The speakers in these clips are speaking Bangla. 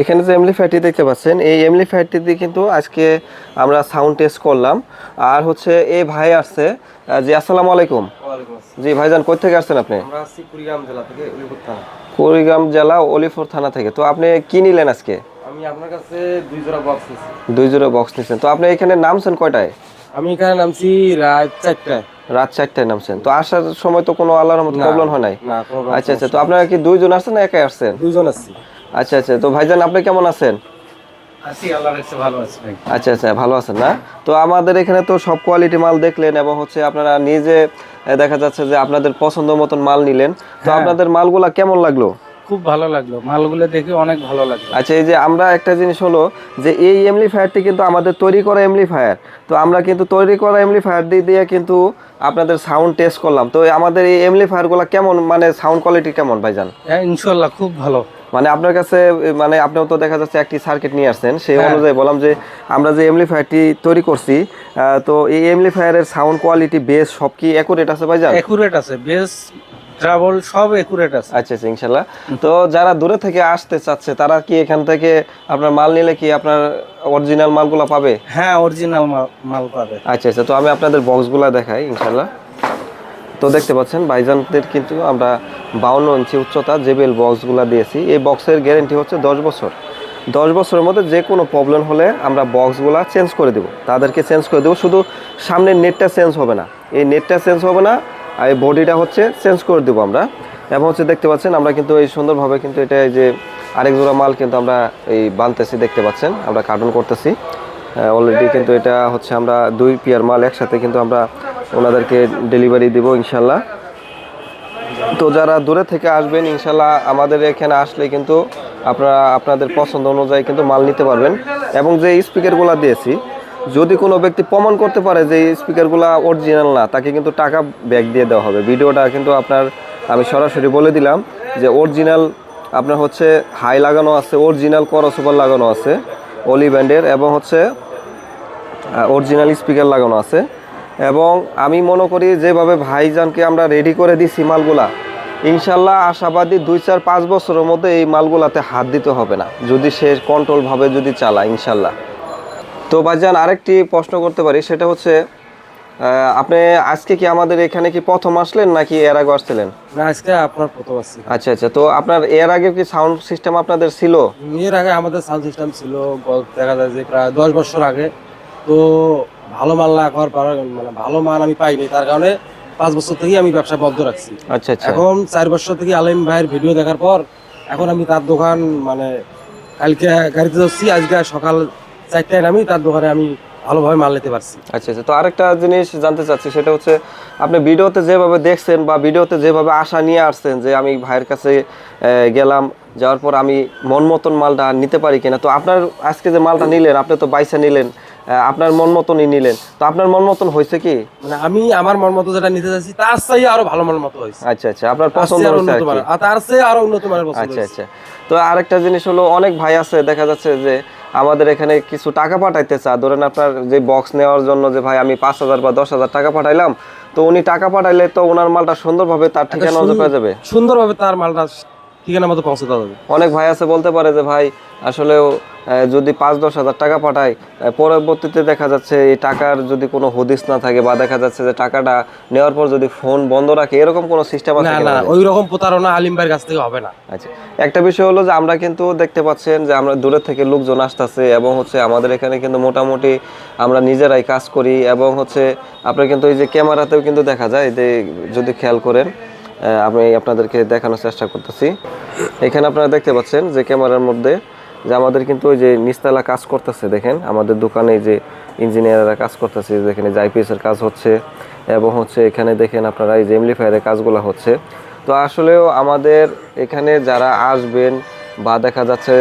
এখানে যে এমলিফায়ারটি দেখতে পাচ্ছেন এই এমলিফায়ারটি দিয়ে কিন্তু আজকে আমরা সাউন্ড টেস্ট করলাম। আর হচ্ছে এই ভাই আসছে জি আসসালামু আলাইকুম। জি ভাইজান কোথা থেকে আসছেন আপনি? কুড়িগ্রাম জেলা থেকে কুড়িগ্রাম জেলা অলিপুর থানা থেকে। তো আপনি কি নিলেন আজকে? আমি আপনার কাছে দুই জোড়া বক্স নিয়েছি দুই জোড়া বক্স নিচ্ছেন তো আপনি এখানে নামছেন কয়টায়? আমি এখানে নামছি রাত চারটায়। রাত চারটায় নামছেন। তো আসার সময় তো কোনো আল্লাহর মতো প্রবলেম হয় নাই? আচ্ছা আচ্ছা তো আপনারা কি দুইজন আসছেন না একাই আসছেন? দুইজন আসছি। আচ্ছা আচ্ছা। তো ভাইজান আপনি কেমন আছেন? আচ্ছা আচ্ছা ভালো আছেন না? তো আমাদের এখানে তো সব কোয়ালিটি মাল দেখলেন এবং হচ্ছে আপনারা নিজে দেখা যাচ্ছে যে আপনাদের পছন্দ মতন মাল নিলেন। তো হ্যাঁ। আপনাদের মালগুলা কেমন লাগল? খুব ভালো লাগল। মালগুলো দেখে অনেক ভালো লাগল। আচ্ছা এই যে আমরা একটা জিনিস হলো যে এই এমলিফায়ারটি কিন্তু আমাদের তৈরি করা এমলিফায়ার তো আমরা কিন্তু তৈরি করা এমলিফায়ার দিয়ে দিয়ে কিন্তু আপনাদের সাউন্ড টেস্ট করলাম। তো আমাদের এই এমলিফায়ারগুলো কেমন মানে সাউন্ড কোয়ালিটি কেমন ভাইজান? হ্যাঁ ইনশাল্লাহ খুব ভালো। মানে আপনার কাছে মানে আপনিও তো দেখা যাচ্ছে একটি সার্কিট নিয়ে আসছেন সেই হ্যাঁ। অনুযায়ী বললাম যে আমরা যে এমলিফায়ারটি তৈরি করছি তো এই এমলিফায়ারের সাউন্ড কোয়ালিটি বেস সব কি অ্যাকুরেট আছে ভাইজান? একুরেট আছে বেস ট্রাভেল সব একুরেট আছে। আচ্ছা আচ্ছা ইনশাল্লাহ। তো যারা দূরে থেকে আসতে চাচ্ছে তারা কি এখান থেকে আপনার মাল নিলে কি আপনার অরিজিনাল মালগুলো পাবে? হ্যাঁ অরিজিনাল মাল পাবে। আচ্ছা আচ্ছা তো আমি আপনাদের বক্সগুলো দেখাই ইনশাল্লাহ। তো দেখতে পাচ্ছেন, বাইজানদের কিন্তু আমরা বাউন্ন ইঞ্চি উচ্চতা জেবেল বক্সগুলো দিয়েছি, এই বক্সের গ্যারেন্টি হচ্ছে দশ বছর। দশ বছরের মধ্যে যে কোনো প্রবলেম হলে আমরা বক্সগুলো চেঞ্জ করে দেবো। তাদেরকে চেঞ্জ করে দেবো, শুধু সামনের নেটটা চেঞ্জ হবে না। এই নেটটা চেঞ্জ হবে না, আর এই বডিটা হচ্ছে চেঞ্জ করে দেবো আমরা। এবং হচ্ছে দেখতে পাচ্ছেন, আমরা কিন্তু এই সুন্দরভাবে কিন্তু এটা যে আরেক জোড়া মাল কিন্তু আমরা এই বানতেছি, দেখতে পাচ্ছেন, আমরা কার্টুন করতেছি। অলরেডি কিন্তু এটা হচ্ছে আমরা দুই পিয়ার মাল একসাথে কিন্তু আমরা ওনাদেরকে ডেলিভারি দিব, ইনশাল্লাহ। তো যারা দূরে থেকে আসবেন, ইনশাল্লাহ আমাদের এখানে আসলে কিন্তু আপনারা, আপনাদের পছন্দ অনুযায়ী কিন্তু মাল নিতে পারবেন। এবং যে স্পিকারগুলো দিয়েছি, যদি কোনো ব্যক্তি প্রমাণ করতে পারে যে স্পিকারগুলো অরিজিনাল না, তাকে কিন্তু টাকা ব্যাক দিয়ে দেওয়া হবে। ভিডিওটা কিন্তু আপনার, আমি সরাসরি বলে দিলাম যে অরিজিনাল আপনার হচ্ছে হাই লাগানো আছে অরিজিনাল করসুপার লাগানো আছে অলি ব্যান্ডের এবং হচ্ছে অরিজিনাল স্পিকার লাগানো আছে। এবং আমি মনে করি যেভাবে ভাইজানকে আমরা রেডি করে দিছি মালগুলা ইনশাল্লাহ আশাবাদী দুই চার পাঁচ বছরের মধ্যে এই মালগুলাতে হাত দিতে হবে না যদি সে কন্ট্রোলভাবে যদি চালায় ইনশাল্লাহ। তো ভাইজান আরেকটি প্রশ্ন করতে পারি সেটা হচ্ছে আপনি আজকে কি আমাদের এখানে কি প্রথম আসলেন নাকি এর আগে আসছিলেন? না আজকে আপনার প্রথম আসছি। আচ্ছা আচ্ছা তো আপনার এর আগে কি সাউন্ড সিস্টেম আপনাদের ছিল? এর আগে আমাদের সাউন্ড সিস্টেম ছিল দেখা যায় যে প্রায় দশ বছর আগে। তো ভালো মাল না করার মানে ভালো মাল আমি পাইনি তার কারণে পাঁচ বছর থেকে আমি ব্যবসা বন্ধ রাখছি। আচ্ছা আচ্ছা। এখন চার বছর থেকে আলিম ভাইয়ের ভিডিও দেখার পর এখন আমি তার দোকান মানে কালকে গাড়িতে যাচ্ছি আজকে সকাল চারটায় নামি তার দোকানে আমি ভালোভাবে মাল নিতে পারছি। আচ্ছা আচ্ছা। তো আরেকটা জিনিস জানতে চাচ্ছি সেটা হচ্ছে আপনি ভিডিওতে যেভাবে দেখছেন বা ভিডিওতে যেভাবে আশা নিয়ে আসছেন যে আমি ভাইয়ের কাছে গেলাম যাওয়ার পর আমি মন মতন মালটা নিতে পারি কিনা তো আপনার আজকে যে মালটা নিলেন আপনি তো বাইসা নিলেন আপনার মন মতনই নিলেন। তো আপনার মন মতন হয়েছে কি? মানে আমি আমার মন মতো যেটা নিতে যাচ্ছি তার চেয়ে আরও ভালো মন মতো হয়েছে। আচ্ছা আচ্ছা আপনার পছন্দ আরও হয়েছে আর তার চেয়ে আরও উন্নত মানের পছন্দ আচ্ছা আচ্ছা। তো আরেকটা জিনিস হলো অনেক ভাই আছে দেখা যাচ্ছে যে আমাদের এখানে কিছু টাকা পাঠাইতে চা ধরেন আপনার যে বক্স নেওয়ার জন্য যে ভাই আমি পাঁচ হাজার বা দশ হাজার টাকা পাঠাইলাম তো উনি টাকা পাঠাইলে তো ওনার মালটা সুন্দরভাবে তার ঠিকানা পেয়ে যাবে। সুন্দরভাবে তার মালটা ঠিকানা মতো পৌঁছে দেওয়া যাবে অনেক ভাই আছে বলতে পারে যে ভাই আসলেও যদি পাঁচ দশ হাজার টাকা পাঠায় পরবর্তীতে দেখা যাচ্ছে এই টাকার যদি কোনো হদিস না থাকে বা দেখা যাচ্ছে যে টাকাটা নেওয়ার পর যদি ফোন বন্ধ রাখে এরকম কোনো সিস্টেম আছে না? ওই রকম প্রতারণা আলিম ভাইয়ের কাছ থেকে হবে না আচ্ছা একটা বিষয় হলো যে আমরা কিন্তু দেখতে পাচ্ছেন যে আমরা দূরের থেকে লোকজন আসতেছে এবং হচ্ছে আমাদের এখানে কিন্তু মোটামুটি আমরা নিজেরাই কাজ করি এবং হচ্ছে আপনার কিন্তু এই যে ক্যামেরাতেও কিন্তু দেখা যায় যে যদি খেয়াল করেন আমি আপনাদেরকে দেখানোর চেষ্টা করতেছি। এখানে আপনারা দেখতে পাচ্ছেন যে ক্যামেরার মধ্যে যে আমাদের কিন্তু ওই যে নিস্তালা কাজ করতেছে, দেখেন, আমাদের দোকানে যে ইঞ্জিনিয়াররা কাজ করতেছে যেখানে এর কাজ হচ্ছে, এবং হচ্ছে এখানে দেখেন আপনারা এই যে এমলিফায়ারের কাজগুলো হচ্ছে। তো আসলেও আমাদের এখানে যারা আসবেন বা দেখা যাচ্ছে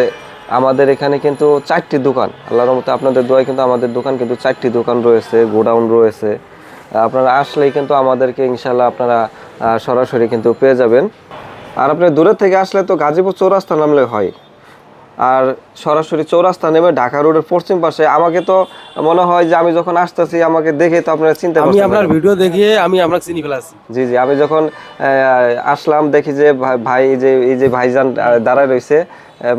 আমাদের এখানে কিন্তু চারটি দোকান, আল্লাহর মতো আপনাদের দোয়ায় কিন্তু আমাদের দোকান কিন্তু চারটি দোকান রয়েছে, গোডাউন রয়েছে। আপনারা আসলেই কিন্তু আমাদেরকে ইনশাল্লাহ আপনারা সরাসরি কিন্তু পেয়ে যাবেন। আর আপনি দূরের থেকে আসলে তো গাজীপুর চৌরাস্তা নামলে হয়। আর সরাসরি চৌরাস্তা নেমে ঢাকা রোডের পশ্চিম পাশে আমাকে তো মনে হয় যে আমি যখন আসতেছি আমাকে দেখে তো আপনারা চিনতে আমি আপনার ভিডিও দেখে আমি আপনাকে চিনি ফেলাছি জি জি আমি যখন আসলাম দেখি যে ভাই- যে এই যে ভাইজান দাঁড়ায় রয়েছে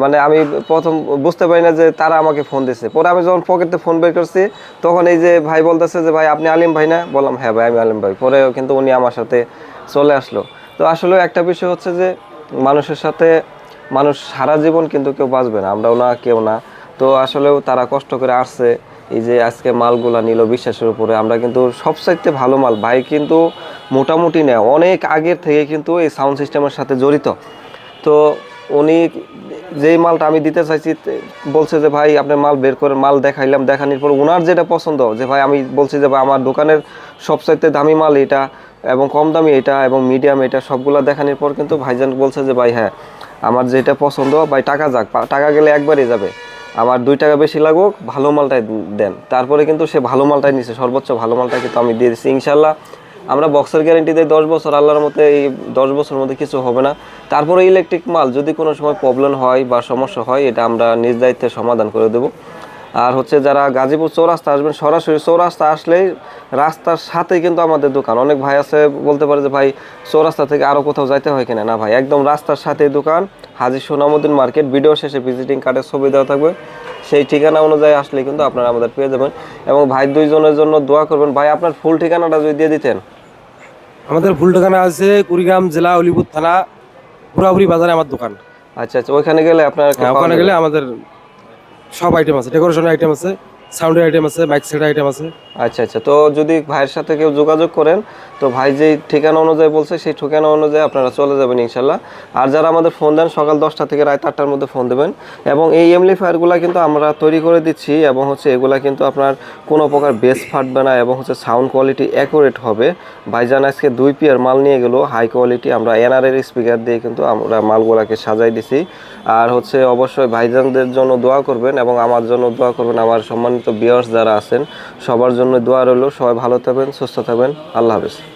মানে আমি প্রথম বুঝতে পারি না যে তারা আমাকে ফোন দিছে। পরে আমি যখন পকেটে ফোন বের করছি তখন এই যে ভাই বলতেছে যে ভাই আপনি আলিম ভাই না? বললাম হ্যাঁ ভাই আমি আলিম ভাই। পরে কিন্তু উনি আমার সাথে চলে আসলো। তো আসলে একটা বিষয় হচ্ছে যে, মানুষের সাথে, মানুষ সারা জীবন কিন্তু কেউ বাঁচবে না, আমরাও না, কেউ না। তো আসলেও তারা কষ্ট করে আসছে, এই যে আজকে মালগুলা নিল বিশ্বাসের উপরে, আমরা কিন্তু সবচাইতে ভালো মাল, ভাই কিন্তু মোটামুটি নেয়, অনেক আগের থেকে কিন্তু এই সাউন্ড সিস্টেমের সাথে জড়িত। তো উনি যেই মালটা আমি দিতে চাইছি বলছে যে, ভাই আপনার মাল বের করে মাল দেখাইলাম, দেখানোর পর ওনার যেটা পছন্দ, যে, ভাই, আমি বলছি যে, ভাই, আমার দোকানের সবচাইতে দামি মাল এটা। এবং কম দামি এটা এবং মিডিয়াম এটা সবগুলা দেখানোর পর কিন্তু ভাইজান বলছে যে, ভাই হ্যাঁ আমার যেটা পছন্দ, ভাই, টাকা যাক টাকা গেলে একবারই যাবে। আমার দুই টাকা বেশি লাগুক, ভালো মালটাই দেন। তারপরে কিন্তু সে ভালো মালটাই নিছে, সর্বোচ্চ ভালো মালটা কিন্তু আমি দিয়ে দিচ্ছি ইনশাল্লাহ আমরা বক্সের গ্যারেন্টি দিই দশ বছর, আল্লাহর মতে এই দশ বছরের মধ্যে কিছু হবে না। তারপরে ইলেকট্রিক মাল, যদি কোনো সময় প্রবলেম হয় বা সমস্যা হয়, এটা আমরা নিজ দায়িত্বে সমাধান করে দেবো। আর হচ্ছে যারা গাজীপুর চৌরাস্তা আসবেন সরাসরি চৌরাস্তা আসলেই রাস্তার সাথেই কিন্তু আমাদের দোকান। অনেক ভাই আছে বলতে পারে যে ভাই চৌরাস্তা থেকে আরও কোথাও যাইতে হয় কিনা? না ভাই একদম রাস্তার সাথেই দোকান। হাজি সোনামুদ্দিন মার্কেট ভিডিও শেষে ভিজিটিং কার্ডের ছবি দেওয়া থাকবে। সেই ঠিকানা অনুযায়ী আসলে কিন্তু আপনারা আমাদের পেয়ে যাবেন। এবং ভাই দুইজনের জন্য দোয়া করবেন। ভাই আপনার ফুল ঠিকানাটা যদি দিয়ে দিতেন। আমাদের ফুল ঠিকানা আছে কুড়িগ্রাম জেলা অলিপুর থানা পুরাপুরি বাজারে আমার দোকান। আচ্ছা আচ্ছা ওইখানে গেলে আপনার হ্যাঁ, ওখানে গেলে আমাদের সব আইটেম আছে ডেকোরেশন আইটেম আছে। সাউন্ডের আইটেম আছে মাইক সেট আইটেম আছে। আচ্ছা আচ্ছা। তো যদি ভাইয়ের সাথে কেউ যোগাযোগ করেন, তো ভাই যেই ঠিকানা অনুযায়ী বলছে, সেই ঠিকানা অনুযায়ী আপনারা চলে যাবেন ইনশাল্লাহ। আর যারা আমাদের ফোন দেন, সকাল দশটা থেকে রাত আটটার মধ্যে ফোন দেবেন। এবং এই এমলি এমলিফায়ারগুলো কিন্তু আমরা তৈরি করে দিচ্ছি, এবং হচ্ছে এগুলা কিন্তু আপনার কোনো প্রকার বেস ফাটবে না, এবং হচ্ছে সাউন্ড কোয়ালিটি অ্যাকুরেট হবে। ভাইজান আজকে দুই পিয়ার মাল নিয়ে গেলো হাই কোয়ালিটি আমরা এনআরএর স্পিকার দিয়ে কিন্তু আমরা মালগুলাকে সাজাই দিছি। আর হচ্ছে অবশ্যই ভাইজানদের জন্য দোয়া করবেন, এবং আমার জন্য দোয়া করবেন, আমার সম্মানিত বিয়ার্স যারা আছেন সবার জন্য দোয়া রইল। সবাই ভালো থাকবেন সুস্থ থাকবেন। আল্লাহ হাফেজ।